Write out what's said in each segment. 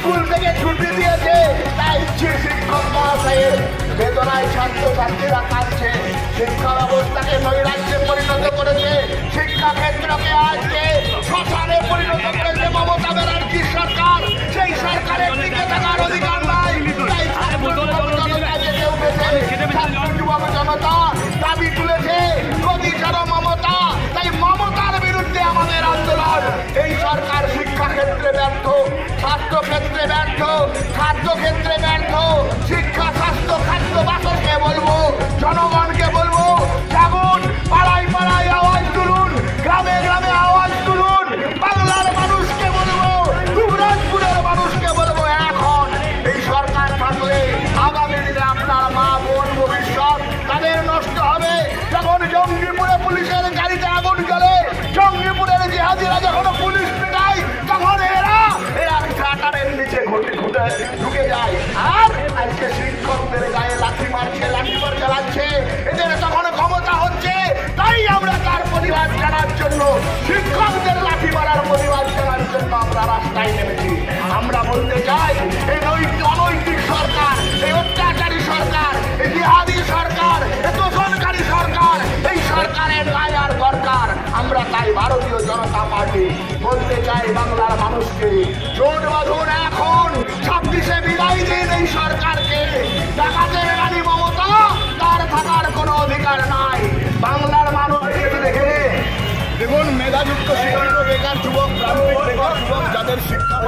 School থেকে ছুটি দিয়েছে। তাই শিক্ষক মহাশয়ের বেদনায় ছাত্রছাত্রীরা কাঁদছে শিক্ষা ব্যবস্থাকে নৈরাজ্যে পরিণত করেছে। শিক্ষাক্ষেত্রকে আজকে শ্মশানে পরিণত করেছে মমতা ব্যানার্জি সরকার ব্যর্থ স্বাস্থ্য ক্ষেত্রে ব্যর্থ খাদ্য ক্ষেত্রে ব্যর্থ, শিক্ষা, স্বাস্থ্য, খাদ্য বাসনকে বলব, জনগণকে বলব জাগুন পাড়ায় পাড়ায় আওয়াজ তুলুন, গ্রামে গ্রামে আওয়াজ তুলুন, বাংলার মানুষকে বলব যুবরাজপুরের মানুষকে বলব এখন, এই সরকার থাকলে আগামী দিনে আপনার মা বোন ভবিষ্যৎ তাদের নষ্ট হবে। যখন জঙ্গিপুরে পুলিশের গাড়িতে আগুন জ্বলে, জঙ্গিপুরের জেহাদিরা যখন পুলিশ Keep coming!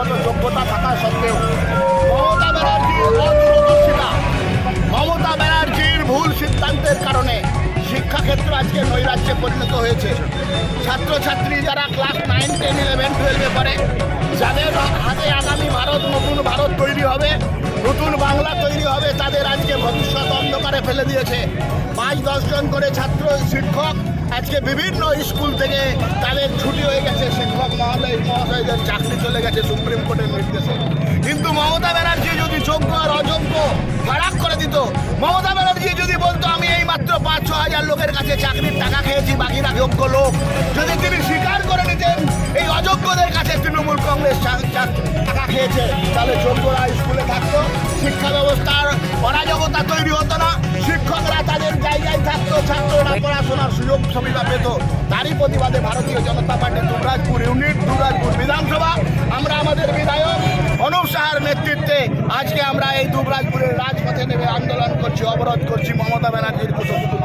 শিক্ষাগত থাকা সত্ত্বেও মমতা ব্যানার্জির অদূরদর্শিতা মমতা ব্যানার্জির ভুল সিদ্ধান্তের কারণে শিক্ষাক্ষেত্র আজকে নৈরাজ্যে পরিণত হয়েছে। ছাত্রছাত্রী যারা ক্লাস নাইন, টেন, ইলেভেন, টুয়েলভে পড়ে, যাদের হাতে আগামী ভারত, নতুন ভারত তৈরি হবে, নতুন বাংলা তৈরি হবে, তাদের আজকে ভবিষ্যৎ অন্ধকারে ফেলে দিয়েছে। পাঁচ দশজন করে ছাত্র, শিক্ষক আজকে বিভিন্ন স্কুল থেকে তাদের ছুটি হয়ে গেছে চাকরি চলে গেছে সুপ্রিম কোর্টের নির্দেশে। কিন্তু মমতা ব্যানার্জি যদি যোগ্য আর অযোগ্য করে দিত, মমতা ব্যানার্জি যদি বলতো, আমি এই মাত্র পাঁচ, ছ হাজার লোকের কাছে চাকরির টাকা খেয়েছি বাকিরা যোগ্য লোক। যদি তিনি স্বীকার করে নিতেন, এই অযোগ্যদের কাছে তৃণমূল কংগ্রেস টাকা খেয়েছে, তাহলে যোগ্যরা স্কুলে থাকতো, শিক্ষা ব্যবস্থার অরাজকতা তৈরি হতো না। ছাত্ররা পড়াশোনার সুযোগ সুবিধা পেত। তারই প্রতিবাদে ভারতীয় জনতা পার্টি দুর্গাজপুর ইউনিট দুর্গাজপুর বিধানসভা। আমরা আমাদের বিধায়ক অনুপ সাহার নেতৃত্বে আজকে আমরা এই দুবরাজপুরের রাজপথে নেমে আন্দোলন করছি, অবরোধ করছি মমতা ব্যানার্জির কুশপুত্র